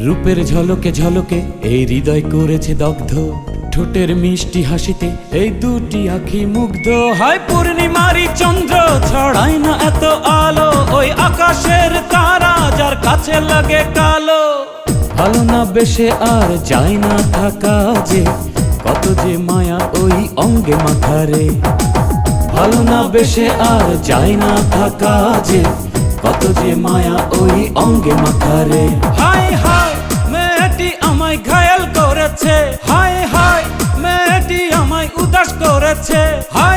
রূপের ঝলকে ঝলকে এই হৃদয় করেছে দগ্ধ। ঠোঁটের মিষ্টি হাসিতে এই দুটি আখি মুগ্ধ। হয় পূর্ণিমারি চন্দ্র, ছড়ায় না এত আলো। ওই আকাশের তারা যার কাছে লাগে কালো। ভালো না বেশে আর যায় না থাকা যে, কত যে মায়া ওই অঙ্গে মাথারে। ভালো না বেশে আর যায় না থাকা যে, কত যে মায়া ওই অঙ্গে মাথারে। করেছে। হাই হাই মেয়েটি আমায় উদাস করেছে। হাই